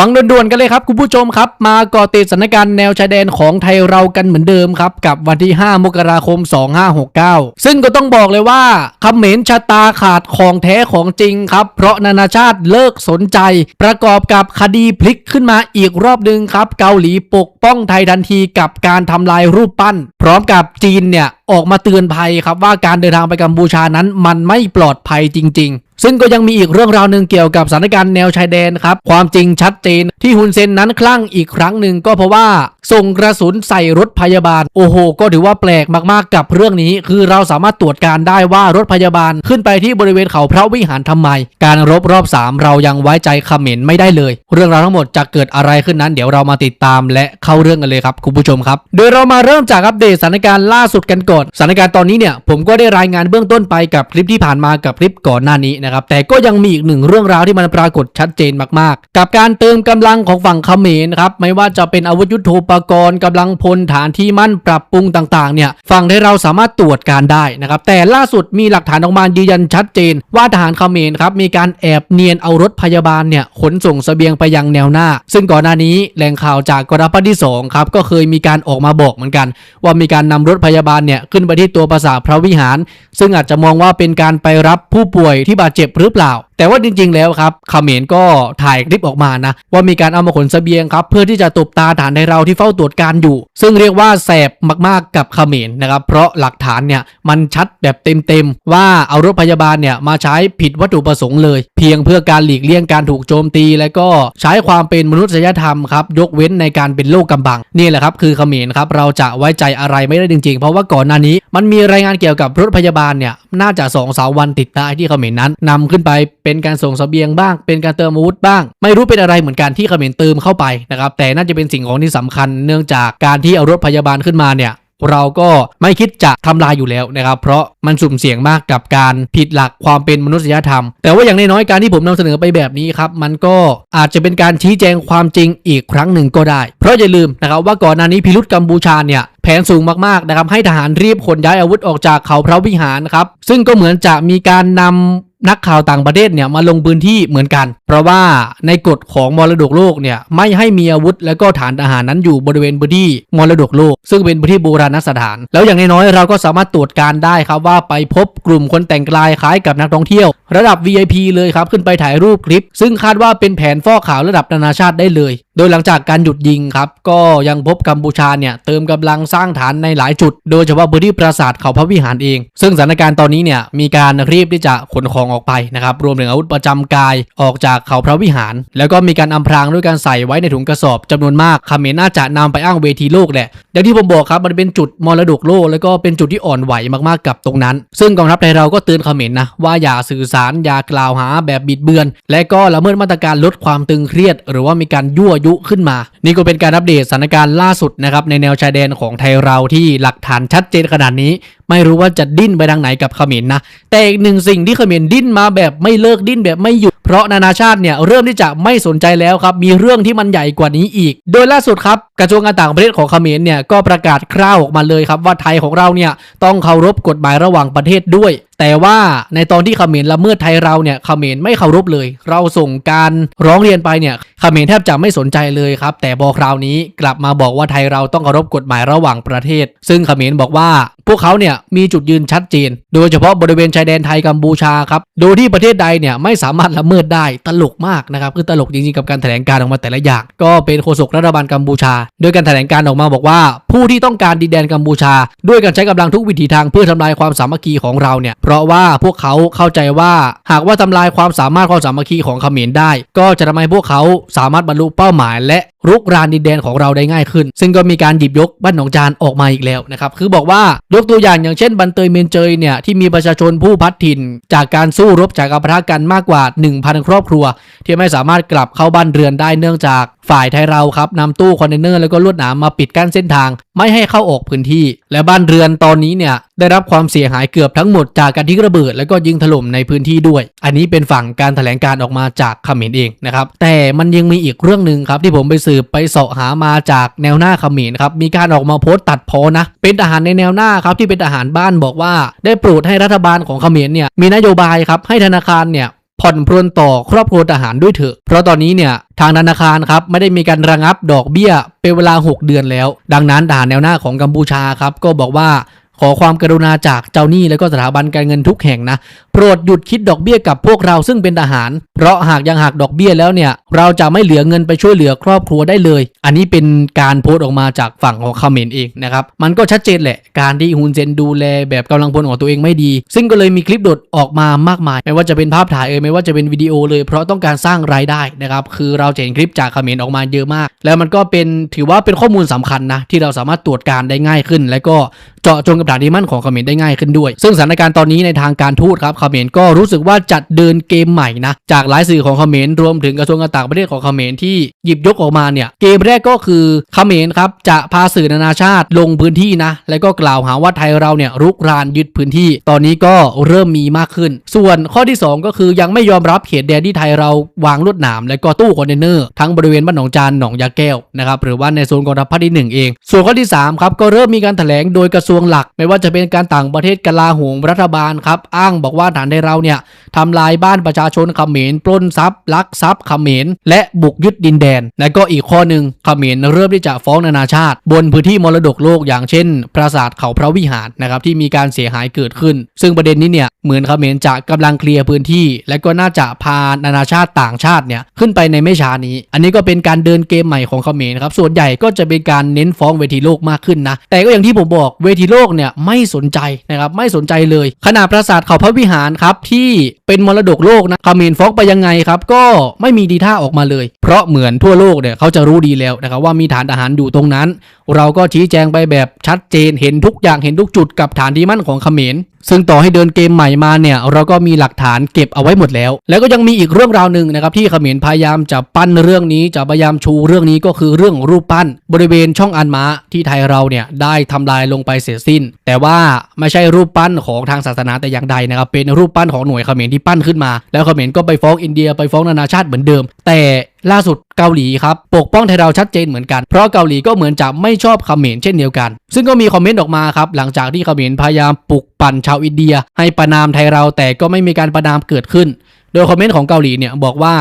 ฟังด่วนๆกันเลยครับคุณผู้ชมครับ มาก่อติดสถานการณ์แนวชายแดนของไทยเรากันเหมือนเดิมครับ กับวันที่ 5 มกราคม 2569 ซึ่งก็ต้องบอกเลยว่าคำเหม็นชะตาขาดของแท้ของจริงครับ เพราะนานาชาติเลิกสนใจ ประกอบกับคดีพลิกขึ้นมาอีกรอบหนึ่งครับ เกาหลีปกป้องไทยทันทีกับการทำลายรูปปั้น พร้อมกับจีนเนี่ยออกมาเตือนภัยครับว่าการเดินทางไปกัมพูชานั้นมันไม่ปลอดภัยจริง ๆ ซึ่งก็ยังมีอีกเรื่องราวหนึ่งเกี่ยวกับสถานการณ์แนวชายแดนครับความจริงชัดเจนที่ฮุนเซนนั้นคลั่งอีกครั้งหนึ่งก็เพราะว่าส่งกระสุนใส่รถพยาบาล โอ้โห ก็ถือว่าแปลกมากๆกับเรื่องนี้ คือเราสามารถตรวจการได้ว่ารถพยาบาลขึ้นไปที่บริเวณเขาพระวิหารทำไม การรบรอบ 3 เรายังไว้ใจเขมรไม่ได้เลย เรื่องราวทั้งหมดจะเกิดอะไรขึ้นนั้น เดี๋ยวเรามาติดตามและเข้าเรื่องกันเลยครับคุณผู้ชมครับ โดยเรามาเริ่มจากอัปเดตสถานการณ์ล่าสุดกันก่อนสถานการณ์ตอนนี้เนี่ยผมก็ได้รายงานเบื้องต้นไปกับคลิปที่ผ่านมากับคลิปก่อนหน้านี้นะครับแต่ก็ยังมีอีกหนึ่งเรื่องราวที่มันปรากฏชัดเจนมากๆ กับการเติมกำลังของฝั่งเขมรครับไม่ว่าจะเป็นอาวุธยุโทโธปกรณ์กำลังพลฐานที่มั่นปรับปรุงต่างๆเนี่ยฝั่งที่เราสามารถตรวจการได้นะครับแต่ล่าสุดมีหลักฐานออกมายืนยันชัดเจน ว่าทหารเขมรครับมีการแอบเนียนเอารถพยาบาลเนี่ยขนส่งเสบียงไปยังแนวหน้า ซึ่งก่อนหน้านี้แหล่งข่าวจากกองทัพภาคที่สองครับก็เคยมีการออกมาบอกเหมือนกัน ว่ามีการนำรถพยาบาลเนี่ยขึ้นไปที่ตัวปราสาทพระวิหาร ซึ่งอาจจะมองว่าเป็นการไปรับผู้ป่วยที่บาดเจ็บหรือเปล่าแต่ว่าจริง ๆ แล้วครับเขมรก็ถ่ายคลิปออกมานะ ว่ามีการเอามาขนเสบียงครับ เพื่อที่จะตบตาฐานในเราที่เฝ้าตรวจการอยู่ ซึ่งเรียกว่าแสบมากๆกับเขมรนะครับ เพราะหลักฐานเนี่ยมันชัดแบบเต็มๆว่าเอารถพยาบาลเนี่ยมาใช้ผิดวัตถุประสงค์เลย เพียงเพื่อการหลีกเลี่ยงการถูกโจมตี และก็ใช้ความเป็นมนุษยธรรมครับยกเว้นในการเป็นโลกกำบังนี่แหละครับคือเขมรครับเราจะไว้ใจอะไรไม่ได้จริง ๆ เพราะว่าก่อนหน้านี้ มันมีรายงานเกี่ยวกับรถพยาบาลเนี่ยน่าจะสองสามวันติดได้ที่เขมรนั้นนำขึ้นไปเป็นการส่งเสบียงบ้าง เป็นการเติมอาวุธบ้าง ไม่รู้เป็นอะไรเหมือนกันที่เขมรเติมเข้าไปนะครับแต่น่าจะเป็นสิ่งของที่สำคัญ เนื่องจากการที่เอารถพยาบาลขึ้นมาเนี่ยเราก็ไม่คิดจะทำลายอยู่แล้วนะครับ เพราะมันสุ่มเสี่ยงมากกับการผิดหลักความเป็นมนุษยธรรม แต่ว่าอย่างน้อยๆการที่ผมนำเสนอไปแบบนี้ครับ มันก็อาจจะเป็นการชี้แจงความจริงอีกครั้งหนึ่งก็ได้ เพราะอย่าลืมนะครับว่าก่อนหน้านี้พิรุษกัมพูชาเนี่ยแผนสูงมากๆนะครับให้ทหารรีบขนย้ายอาวุธออกจากเขาพระวิหารครับซึ่งก็เหมือนจะมีการนำ นักข่าวต่างประเทศเนี่ยมาลงพื้นที่เหมือนกันเพราะว่าในกฎของมรดกโลกเนี่ยไม่ให้มีอาวุธและก็ฐานทหารนั้นอยู่บริเวณพื้นที่มรดกโลก ซึ่งเป็นพื้นที่โบราณสถาน แล้วอย่างน้อยๆเราก็สามารถตรวจการได้ครับว่าไปพบกลุ่มคนแต่งกายคล้ายกับนักท่องเที่ยว ระดับ VIP เลยครับขึ้นไปถ่ายรูปคลิป ซึ่งคาดว่าเป็นแผนฟอกข่าวระดับนานาชาติได้เลย โดยหลังจากการหยุดยิงครับก็ยังพบกัมพูชาเนี่ยเติมกำลังสร้างฐานในหลายจุด โดยเฉพาะพื้นที่ปราสาทเขาพระวิหารเอง ซึ่งสถานการณ์ตอนนี้เนี่ยมีการรีบที่จะขนของออกไปนะครับรวมถึงอาวุธประจำกายออกจากเขาพระวิหาร แล้วก็มีการอำพรางด้วยการใส่ไว้ในถุงกระสอบจำนวนมากเขมน่าจะนำไปอ้างเวทีโลกแหละอย่างที่ผมบอกครับมันเป็นจุดมรดกโลก แล้วก็เป็นจุดที่อ่อนไหวมากๆกับตรงนั้น ซึ่งกองทัพไทยเราก็เตือนเขมรนะว่าอย่าสื่อสารอย่ากล่าวหาแบบบิดเบือน และก็ละเมิดมาตรการลดความตึงเครียด หรือว่ามีการยั่วยุขึ้นมา นี่ก็เป็นการอัปเดตสถานการณ์ล่าสุดนะครับในแนวชายแดนของไทยเราที่หลักฐานชัดเจนขนาดนี้ไม่รู้ว่าจะดิ้นไปทางไหนกับเขมรนะแต่อีกหนึ่งสิ่งที่เขมรดิ้นมาแบบไม่เลิกดิ้นแบบไม่หยุดเพราะนานาชาติเนี่ยเริ่มที่จะไม่สนใจแล้วครับมีเรื่องที่มันใหญ่กว่านี้อีก โดยล่าสุดครับกระทรวงการต่างประเทศของเขมรเนี่ยก็ประกาศคร่าวออกมาเลยครับว่าไทยของเราเนี่ยต้องเคารพกฎหมายระหว่างประเทศด้วยแต่ว่าในตอนที่เขมรละเมิดไทยเราเนี่ยเขมรไม่เคารพเลย เราส่งการร้องเรียนไปเนี่ยเขมรแทบจะไม่สนใจเลยครับ แต่พอคราวนี้กลับมาบอกว่าไทยเราต้องเคารพกฎหมายระหว่างประเทศ ซึ่งเขมรบอกว่า พวกเขาเนี่ยมีจุดยืนชัดเจน โดยเฉพาะบริเวณชายแดนไทยกัมพูชาครับ โดยที่ประเทศใดเนี่ยไม่สามารถละเมิดได้ตลกมากนะครับคือตลกจริงๆกับการแถลงการออกมาแต่ละอย่าง ก็เป็นโฆษกรัฐบาลกัมพูชา โดยการแถลงการออกมาบอกว่า ผู้ที่ต้องการดินแดนกัมพูชา ด้วยการใช้กำลังทุกวิถีทางเพื่อทำลายความสามัคคีของเราเนี่ยเพราะว่าพวกเขาเข้าใจว่าหากว่าทำลายความสามารถความสามัคคีของเขมรได้ ก็จะทำให้พวกเขาสามารถบรรลุเป้าหมาย และ รุกรานดินแดนของเราได้ง่ายขึ้น ซึ่งก็มีการหยิบยกบ้านหนองจานออกมาอีกแล้วนะครับ คือบอกว่ายกตัวอย่างอย่างเช่น บันเตยเมนเจยเนี่ยที่มีประชาชนผู้พัดถิ่น จากการสู้รบจากกัปะทะกันมากกว่า 1,000 ครอบครัว ที่ไม่สามารถกลับเข้าบ้านเรือนได้เนื่องจากฝ่ายไทยเราครับนำตู้คอนเทนเนอร์แล้วก็ลวดหนามมาปิดกั้นเส้นทาง ไม่ให้เข้าออกพื้นที่ และบ้านเรือนตอนนี้เนี่ยได้รับความเสียหายเกือบทั้งหมดจากการทิ้งระเบิด แล้วก็ยิงถล่มในพื้นที่ด้วย อันนี้เป็นฝั่งการแถลงการออกมาจากเขมรเองนะครับแต่มันยังมีอีกเรื่องหนึ่งครับที่ผมไปสืบไปเสาะหามาจากแนวหน้าเขมรครับมีการออกมาโพสต์ตัดพอนะ เป็นทหารในแนวหน้าครับที่เป็นทหารบ้านบอกว่า ได้โปรดให้รัฐบาลของเขมรเนี่ยมีนโยบายครับให้ธนาคารเนี่ยผ่ผ่อนปรนต่อครอบครัวทหารด้วยเถอะ เพราะตอนนี้เนี่ยทางธนาคารครับไม่ได้มีการระงับดอกเบี้ยเป็นเวลา 6 เดือนแล้ว ดังนั้นทหารแนวหน้าของกัมพูชาครับก็บอกว่า ขอความกรุณาจากเจ้าหนี้และก็สถาบันการเงินทุกแห่งนะ โปรดหยุดคิดดอกเบี้ยกับพวกเราซึ่งเป็นทหาร เพราะหากยังหักดอกเบี้ยแล้วเนี่ย เราจะไม่เหลือเงินไปช่วยเหลือครอบครัวได้เลย อันนี้เป็นการโพสต์ออกมาจากฝั่งของเขมรเองนะครับ มันก็ชัดเจนแหละ การที่ฮุนเซนดูแลแบบกำลังพลของตัวเองไม่ดี ซึ่งก็เลยมีคลิปหลุดออกมามากมาย ไม่ว่าจะเป็นภาพถ่ายเอ่ยไม่ว่าจะเป็นวิดีโอเลย เพราะต้องการสร้างรายได้นะครับ คือเราเห็นคลิปจากเขมรออกมาเยอะมาก แล้วมันก็เป็นถือว่าเป็นข้อมูลสำคัญนะที่เราสามารถตรวจการได้ง่ายขึ้น และก็เจาะจงกับฐานที่มั่นของเขมรได้ง่ายขึ้นด้วย ซึ่งสถานการณ์ตอนนี้ในทางการทูตครับเขมรก็รู้สึกว่าจัดเดินเกมใหม่นะจากหลายสื่อของเขมรรวมถึงกระทรวงการต่างประเทศของเขมรที่หยิบยกออกมาเนี่ยเกมแรกก็คือเขมรครับจะพาสื่อนานาชาติลงพื้นที่นะแล้วก็กล่าวหาว่าไทยเราเนี่ยรุกรานยึดพื้นที่ ตอนนี้ก็เริ่มมีมากขึ้น ส่วนข้อที่ 2 ก็คือยังไม่ยอมรับเขตแดนที่ไทยเราวางลวดหนาม และก็ตู้คอนเทนเนอร์ทั้งบริเวณบ้านหนองจานหนองยาแก้วนะครับหรือว่าในโซนกองทัพภาคที่หนึ่งเอง ส่วนข้อที่3ครับก็เริ่มมีการแถลงโดยกระทรวงหลักไม่ว่าจะเป็นการต่างประเทศกลาโหมรัฐบาลครับ อ้างบอกว่าฐานไทยเราเนี่ยทำลายบ้านประชาชนเขมรปล้นทรัพย์ลักทรัพย์เขมรและบุกยึดดินแดน และก็อีกข้อหนึ่งเขมรเริ่มที่จะฟ้องนานาชาติ บนพื้นที่มรดกโลกอย่างเช่น ปราสาทเขาพระวิหารนะครับที่มีการเสียหายเกิดขึ้น ซึ่งประเด็นนี้เนี่ยเหมือนเขมรจะกำลังเคลียร์พื้นที่ และก็น่าจะพานานาชาติต่างชาติเนี่ยขึ้นไปในไม่ช้านี้ อันนี้ก็เป็นการเดินเกมใหม่ของเขมรครับส่วนใหญ่ก็จะเป็นการเน้นฟ้องเวทีโลกมากขึ้นนะแต่ก็อย่างที่ผมบอกเวทีโลกเนี่ยไม่สนใจนะครับไม่สนใจเลย ขนาดปราสาทเขาพระวิหารครับที่เป็นมรดกโลกนะเมนฟ้องไปยังไงครับก็ไม่มีดีท่าออกมาเลยเพราะเหมือนทั่วโลกเนี่ยเขาจะรู้ดีแล้วนะครับว่ามีฐานทหารอยู่ตรงนั้น เราก็ชี้แจงไปแบบชัดเจนเห็นทุกอย่างเห็นทุกจุดกับฐานที่มั่นของเขมร ซึ่งต่อให้เดินเกมใหม่มาเนี่ยเราก็มีหลักฐานเก็บเอาไว้หมดแล้ว แล้วก็ยังมีอีกเรื่องราวหนึ่งนะครับที่เขมรพยายามจะปั้นเรื่องนี้จะพยายามชูเรื่องนี้ก็คือเรื่องรูปปั้น บริเวณช่องอันมาที่ไทยเราเนี่ยได้ทำลายลงไปเสียสิ้น แต่ว่าไม่ใช่รูปปั้นของทางศาสนาแต่อย่างใดนะครับเป็นรูปปั้นของหน่วยเขมรที่ปั้นขึ้นมา แล้วเขมรก็ไปฟ้องอินเดียไปฟ้องนานาชาติเหมือนเดิม แต่ ล่าสุดเกาหลีครับปกป้องไทยเราชัดเจนเหมือนกัน เพราะเกาหลีก็เหมือนจะไม่ชอบเขมรเช่นเดียวกัน ซึ่งก็มีคอมเมนต์ออกมาครับหลังจากที่เขมรพยายามปลุกปั่นชาวอินเดีย ให้ประนามไทยเราแต่ก็ไม่มีการประนามเกิดขึ้น โดยคอมเมนต์ของเกาหลีเนี่ยบอกว่า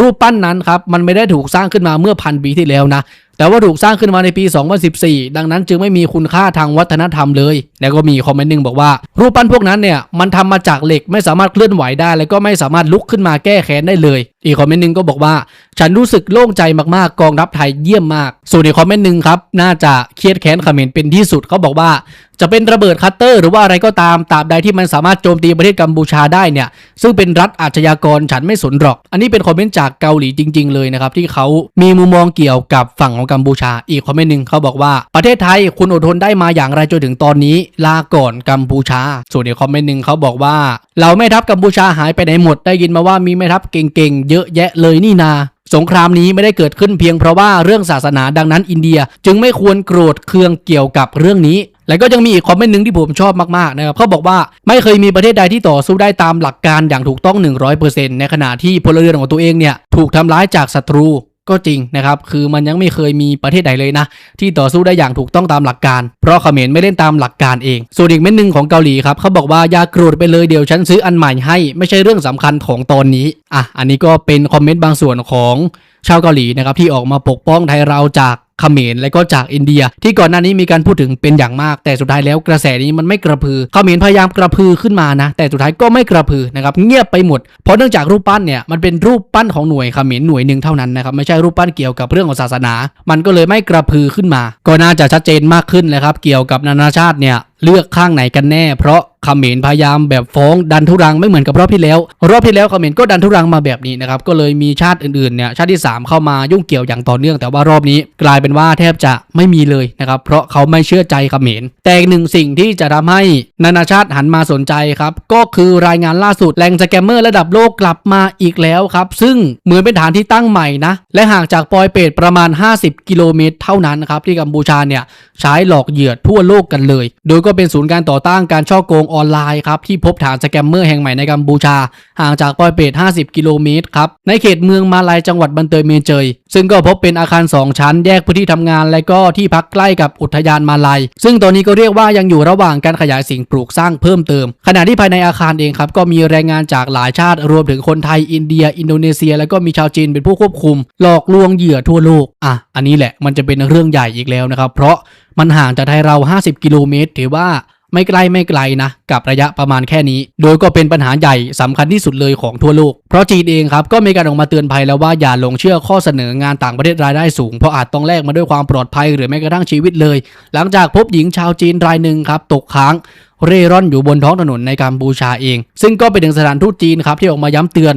รูปปั้นนั้นครับมันไม่ได้ถูกสร้างขึ้นมาเมื่อพันปีที่แล้วนะ แต่ว่าถูกสร้างขึ้นมาในปี 2014 ดังนั้นจึงไม่มีคุณค่าทางวัฒนธรรมเลย แล้วก็มีคอมเมนต์หนึ่งบอกว่า รูปปั้นพวกนั้นเนี่ยมันทำมาจากเหล็กไม่สามารถเคลื่อนไหวได้ และก็ไม่สามารถลุกขึ้นมาแก้แค้นได้เลย อีกคอมเมนต์หนึ่งก็บอกว่า ฉันรู้สึกโล่งใจมากๆ กองทัพไทยเยี่ยมมาก ส่วนอีกคอมเมนต์หนึ่งครับน่าจะเครียดแค้นเขมรเป็นที่สุดเขาบอกว่า จะเป็นระเบิดคัตเตอร์หรือว่าอะไรก็ตามตราบใดที่มันสามารถโจมตีประเทศกัมพูชาได้เนี่ยซึ่งเป็นรัฐอาชญากรฉันไม่สนหรอก อันนี้เป็นคอมเมนต์จากเกาหลีจริง ๆ เลยนะครับที่เขามีมุมมองเกี่ยวกับฝั่งของกัมพูชา อีกคอมเมนต์หนึ่งเขาบอกว่าประเทศไทยคุณอดทนได้มาอย่างไรจนถึงตอนนี้ ลาก่อนกัมพูชา ส่วนอีกคอมเมนต์หนึ่งเขาบอกว่าเราแม่ทัพกัมพูชาหายไปไหนหมดได้ยินมาว่ามีแม่ทัพเก่งๆเยอะแยะเลยนี่นาสงครามนี้ไม่ได้เกิดขึ้นเพียงเพราะว่าเรื่องศาสนาดังนั้นอินเดียจึงไม่ควรโกรธเคืองเกี่ยวกับเรื่องนี้ แล้วก็ยังมีอีกคอมเมนต์หนึ่งที่ผมชอบมากๆนะครับเขาบอกว่าไม่เคยมีประเทศใดที่ต่อสู้ได้ตามหลักการอย่างถูกต้อง 100%ในขณะที่พลเรือนของตัวเองเนี่ยถูกทำร้ายจากศัตรูก็จริงนะครับ คือมันยังไม่เคยมีประเทศใดเลยนะ ที่ต่อสู้ได้อย่างถูกต้องตามหลักการ เพราะเขมรไม่เล่นตามหลักการเอง ส่วนอีกเม็ดหนึ่งของเกาหลีครับเขาบอกว่าอย่าโกรธไปเลยเดี๋ยวฉันซื้ออันใหม่ให้ ไม่ใช่เรื่องสำคัญของตอนนี้ อะ อันนี้ก็เป็นคอมเมนต์บางส่วนของชาวเกาหลีนะครับที่ออกมาปกป้องไทยเราจาก เขมรและก็จากอินเดีย ที่ก่อนหน้านี้มีการพูดถึงเป็นอย่างมาก แต่สุดท้ายแล้วกระแสนี้มันไม่กระพือเขมรพยายามกระพือขึ้นมานะ แต่สุดท้ายก็ไม่กระพือนะครับเงียบไปหมด เพราะเนื่องจากรูปปั้นเนี่ยมันเป็นรูปปั้นของหน่วยเขมรหน่วยหนึ่งเท่านั้นนะครับไม่ใช่รูปปั้นเกี่ยวกับเรื่องของศาสนา มันก็เลยไม่กระพือขึ้นมา ก็น่าจะชัดเจนมากขึ้นเลยครับเกี่ยวกับนานาชาติเนี่ยเลือกข้างไหนกันแน่ เพราะเขมรพยายามแบบฟ้องดันทุรังไม่เหมือนกับรอบที่แล้ว รอบที่แล้วเขมรก็ดันทุรังมาแบบนี้นะครับก็เลยมีชาติอื่นๆเนี่ยชาติที่ 3 เข้ามายุ่งเกี่ยวอย่างต่อเนื่อง แต่ว่ารอบนี้กลายเป็นว่าแทบจะไม่มีเลยนะครับเพราะเขาไม่เชื่อใจเขมรแต่หนึ่งสิ่งที่จะทำให้นานาชาติหันมาสนใจครับก็คือรายงานล่าสุดแหล่งสแกมเมอร์ระดับโลกกลับมาอีกแล้วครับซึ่งเหมือนเป็นฐานที่ตั้งใหม่นะและห่างจากปอยเปตประมาณ 50 กิโลเมตร เท่านั้นครับที่กัมพูชาเนี่ยใช้หลอกเหยื่อทั่วโลกกันเลย โดยก็เป็นศูนย์การต่อต้านการช่อโกงออนไลน์ครับที่พบฐานสแกมเมอร์แห่งใหม่ในกัมพูชา ห่างจากปอยเปต50 กิโลเมตรครับ ในเขตเมืองมาลายจังหวัดบันเตยเมเจย ซึ่งก็พบเป็นอาคาร 2 ชั้นแยกพื้นที่ทำงาน และก็ที่พักใกล้กับอุทยานมาลาย ซึ่งตอนนี้ก็เรียกว่ายังอยู่ระหว่างการขยายสิ่งปลูกสร้างเพิ่มเติม ขณะที่ภายในอาคารเองครับก็มีแรงงานจากหลายชาติรวมถึงคนไทยอินเดีย อินโดนีเซีย แล้วก็มีชาวจีนเป็นผู้ควบคุม หลอกลวงเหยื่อทั่วโลกอะอันนี้แหละมันจะเป็นเรื่องใหญ่อีกแล้วนะครับเพราะ มันห่างจากไทยเรา 50 กิโลเมตร ถือว่าไม่ไกลไม่ไกลนะกับระยะประมาณแค่นี้ โดยก็เป็นปัญหาใหญ่สำคัญที่สุดเลยของทั่วโลก เพราะจีนเองครับก็มีการออกมาเตือนภัยแล้วว่าอย่าหลงเชื่อข้อเสนองานต่างประเทศรายได้สูง เพราะอาจต้องแลกมาด้วยความปลอดภัยหรือแม้กระทั่งชีวิตเลย หลังจากพบหญิงชาวจีนรายหนึ่งครับตกค้างเร่ร่อนอยู่บนท้องถนนในกัมพูชาเอง ซึ่งก็เป็นถึงสถานทูตจีนครับที่ออกมาย้ำเตือน